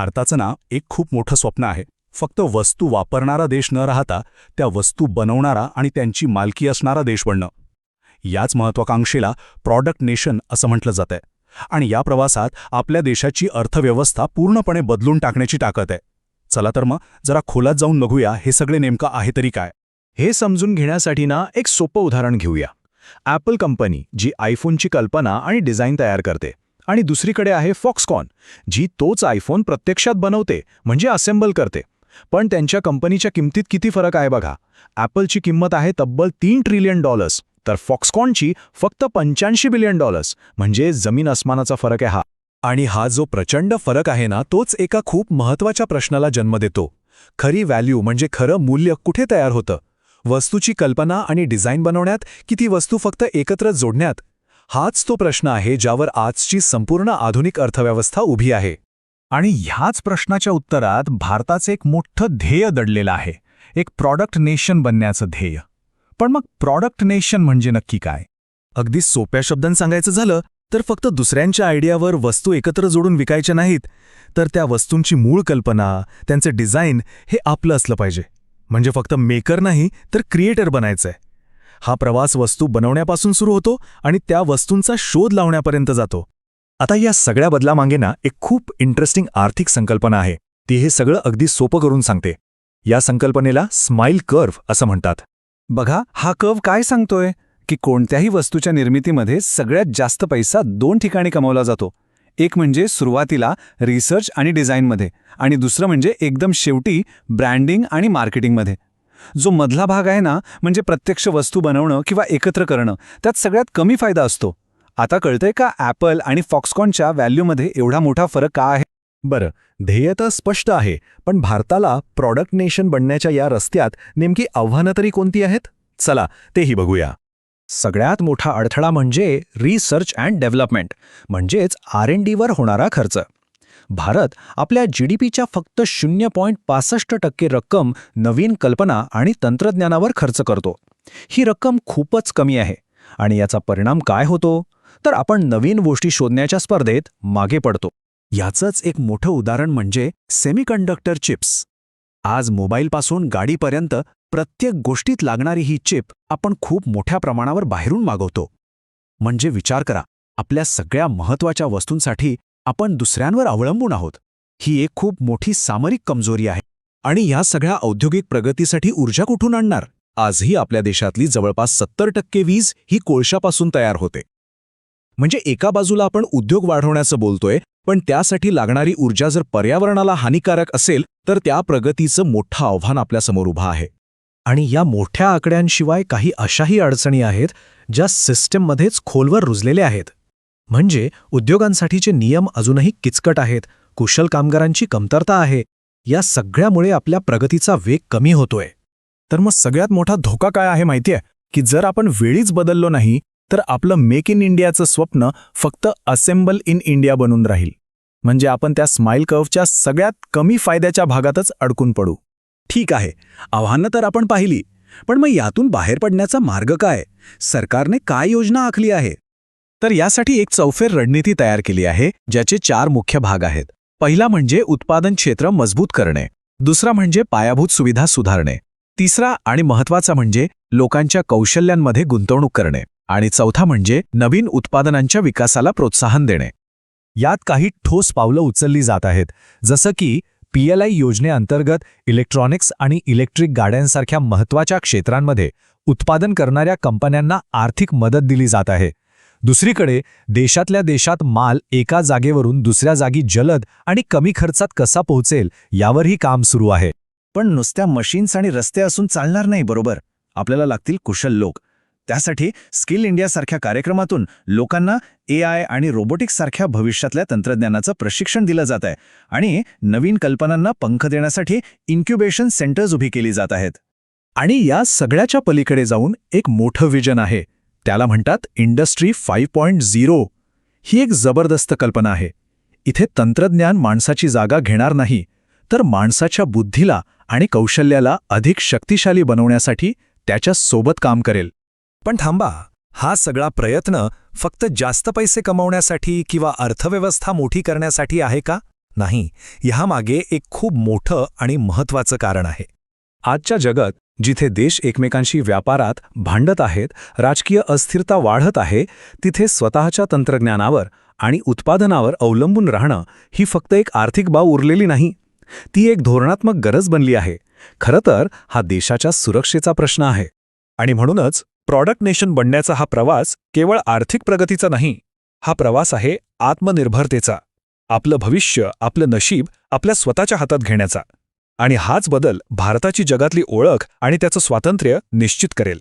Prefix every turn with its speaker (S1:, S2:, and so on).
S1: भारताचं ना एक खूप मोठं स्वप्न आहे. फक्त वस्तू वापरणारा देश न राहता त्या वस्तू बनवणारा आणि त्यांची मालकी असणारा देश बनणं. याच महत्वाकांक्षेला प्रॉडक्ट नेशन असं म्हटलं जातंय. आणि या प्रवासात आपल्या देशाची अर्थव्यवस्था पूर्णपणे बदलून टाकण्याची ताकद आहे. चला तर मग जरा खोलात जाऊन बघूया हे सगळे नेमकं आहे तरी काय.
S2: हे समजून घेण्यासाठी ना एक सोपं उदाहरण घेऊया. ॲपल कंपनी जी आयफोनची कल्पना आणि डिझाईन तयार करते आणि दुसरीकडे आहे फॉक्सकॉन जी तोच आयफोन प्रत्यक्षात बनवते म्हणजे असेंबल करते. पण त्यांच्या कंपनीच्या किमतीत किती फरक आहे बघा. ॲपलची किंमत आहे तब्बल तीन ट्रिलियन डॉलर्स तर फॉक्सकॉनची फक्त पंच्याऐंशी बिलियन डॉलर्स म्हणजे जमीन अस्मानाचा फरक आहे हा.
S3: आणि हा जो प्रचंड फरक आहे ना तोच एका खूप महत्त्वाच्या प्रश्नाला जन्म देतो. खरी व्हॅल्यू म्हणजे खरं मूल्य कुठे तयार होतं? वस्तूची कल्पना आणि डिझाईन बनवण्यात की ती वस्तू फक्त एकत्र जोडण्यात हाच तो प्रश्न आहे ज्यावर आजची संपूर्ण आधुनिक अर्थव्यवस्था उभी आहे.
S2: आणि ह्याच प्रश्नाच्या उत्तरात भारताचं एक मोठं ध्येय दडलेलं आहे. एक प्रॉडक्ट नेशन बनण्याचं ध्येय. पण मग प्रॉडक्ट नेशन म्हणजे नक्की काय?
S3: अगदी सोप्या शब्दांत सांगायचं झालं तर फक्त दुसऱ्यांच्या आयडियावर वस्तू एकत्र जोडून विकायच्या नाहीत तर त्या वस्तूंची मूळ कल्पना त्यांचं डिझाईन हे आपलं असलं पाहिजे. म्हणजे फक्त मेकर नाही तर क्रिएटर बनायचंय. हा प्रवास वस्तू बनवण्यापासून सुरू होतो आणि त्या वस्तूंचा शोध लावण्यापर्यंत जातो. आता या सगळ्या बदलामागे ना एक खूप इंटरेस्टिंग आर्थिक संकल्पना आहे. ती हे सगळं अगदी सोपं करून सांगते. या संकल्पनेला स्माईल कर्व्ह असं म्हणतात.
S4: बघा हा कर्व काय सांगतोय? की कोणत्याही वस्तूच्या निर्मितीमध्ये सगळ्यात जास्त पैसा दोन ठिकाणी कमवला जातो. एक म्हणजे सुरुवातीला रिसर्च आणि डिझाईनमध्ये आणि दुसरं म्हणजे एकदम शेवटी ब्रँडिंग आणि मार्केटिंगमध्ये जो मधला भाग आहे ना म्हणजे प्रत्यक्ष वस्तू बनवणं किंवा एकत्र करणं त्यात सगळ्यात कमी फायदा असतो. आता कळतंय का ॲपल आणि फॉक्सकॉनच्या व्हॅल्यूमध्ये एवढा मोठा फरक का आहे?
S3: बरं ध्येय तर स्पष्ट आहे पण भारताला प्रॉडक्ट नेशन बनण्याच्या या रस्त्यात नेमकी आव्हानं तरी कोणती आहेत? चला तेही बघूया.
S2: सगळ्यात मोठा अडथळा म्हणजे रिसर्च अँड डेव्हलपमेंट म्हणजेच आर एन डीवर होणारा खर्च. भारत आपल्या जी डी पीच्या फक्त शून्य पॉईंट पासष्ट टक्के रक्कम नवीन कल्पना आणि तंत्रज्ञानावर खर्च करतो. ही रक्कम खूपच कमी आहे. आणि याचा परिणाम काय होतो? तर आपण नवीन गोष्टी शोधण्याच्या स्पर्धेत मागे पडतो.
S1: याचंच एक मोठं उदाहरण म्हणजे सेमीकंडक्टर चिप्स आज मोबाईलपासून गाडीपर्यंत प्रत्येक गोष्टीत लागणारी ही चिप आपण खूप मोठ्या प्रमाणावर बाहेरून मागवतो. म्हणजे विचार करा आपल्या सगळ्या महत्त्वाच्या वस्तूंसाठी आपण दुसऱ्यांवर अवलंबून आहोत. ही एक खूप मोठी सामरिक कमजोरी आहे.
S3: आणि या सगळ्या औद्योगिक प्रगतीसाठी ऊर्जा कुठून आणणार? आजही आपल्या देशातली जवळपास सत्तर टक्के वीज ही कोळशापासून तयार होते. म्हणजे एका बाजूला आपण उद्योग वाढवण्याचं बोलतोय पण त्यासाठी लागणारी ऊर्जा जर पर्यावरणाला हानिकारक असेल तर त्या प्रगतीचं मोठं आव्हान आपल्यासमोर उभं आहे.
S2: आणि या मोठ्या आकड्यांशिवाय काही अशाही अडचणी आहेत ज्या सिस्टममध्येच खोलवर रुजलेल्या आहेत. म्हणजे उद्योगांसाठीचे नियम अजूनही किचकट आहेत कुशल कामगारांची कमतरता आहे या सगळ्यामुळे आपल्या प्रगतीचा वेग कमी होतोय.
S3: तर मग सगळ्यात मोठा धोका काय आहे माहितीये? की जर आपण वेळीच बदललो नाही तर आपलं मेक इन इंडियाचं स्वप्न फक्त असेंबल इन इंडिया बनून राहील. म्हणजे आपण त्या स्माईल कर्वच्या सगळ्यात कमी फायद्याच्या भागातच अडकून पडू.
S1: ठीक आहे आव्हानं तर आपण पाहिली पण मग यातून बाहेर पडण्याचा मार्ग काय? सरकारने काय योजना आखली आहे?
S2: तर यासाठी एक चौफेर रणनीती तयार केली आहे ज्याचे चार मुख्य भाग आहेत. पहिला म्हणजे उत्पादन क्षेत्र मजबूत करणे. दुसरा म्हणजे पायाभूत सुविधा सुधारणे. तिसरा आणि महत्त्वाचा म्हणजे लोकांच्या कौशल्यांमध्ये गुंतवणूक करणे. आणि चौथा म्हणजे नवीन उत्पादनांच्या विकासाला प्रोत्साहन देणे. यात काही ठोस पावलं उचलली जात आहेत जसं की पीएलआय योजनेअंतर्गत इलेक्ट्रॉनिक्स आणि इलेक्ट्रिक गाड्यांसारख्या महत्त्वाच्या क्षेत्रांमध्ये उत्पादन करणाऱ्या कंपन्यांना आर्थिक मदत दिली जात आहे. दुसरीकडे देशातल्या देशात माल एका जागेवरून दुसऱ्या जागी जलद आणि कमी खर्चात कसा पोहोचेल यावरही काम सुरू आहे.
S4: पण नुसत्या मशीन्स आणि रस्ते असून चालणार नाही बरोबर? आपल्याला लागतील कुशल लोक. त्यासाठी स्किल इंडियासारख्या कार्यक्रमातून लोकांना ए आय आणि रोबोटिक्ससारख्या भविष्यातल्या तंत्रज्ञानाचं प्रशिक्षण दिलं जात आहे आणि नवीन कल्पनांना पंख देण्यासाठी इन्क्युबेशन सेंटर्स उभी केली जात आहेत.
S2: आणि या सगळ्याच्या पलीकडे जाऊन एक मोठं विजन आहे. त्याला म्हणतात इंडस्ट्री फाईव्ह पॉईंट झिरो. ही एक जबरदस्त कल्पना आहे. इथे तंत्रज्ञान माणसाची जागा घेणार नाही तर माणसाच्या बुद्धीला आणि कौशल्याला अधिक शक्तिशाली बनवण्यासाठी त्याच्या सोबत काम करेल.
S3: पण थांबा हा सगळा प्रयत्न फक्त जास्त पैसे कमवण्यासाठी किंवा अर्थव्यवस्था मोठी करण्यासाठी आहे का? नाही ह्यामागे एक खूप मोठं आणि महत्वाचं कारण आहे.
S2: आजच्या जगात जिथे देश एकमेकांशी व्यापारात भांडत आहेत राजकीय अस्थिरता वाढत आहे तिथे स्वतःच्या तंत्रज्ञानावर आणि उत्पादनावर अवलंबून राहणं ही फक्त एक आर्थिक बाब उरलेली नाही. ती एक धोरणात्मक गरज बनली आहे. खरं तर हा देशाच्या सुरक्षेचा प्रश्न आहे.
S3: आणि म्हणूनच प्रॉडक्ट नेशन बनण्याचा हा प्रवास केवळ आर्थिक प्रगतीचा नाही हा प्रवास आहे आत्मनिर्भरतेचा. आपलं भविष्य आपलं नशीब आपल्या स्वतःच्या हातात घेण्याचा. आणि हाच बदल भारताची जगातली ओळख आणि त्याचं स्वातंत्र्य निश्चित करेल.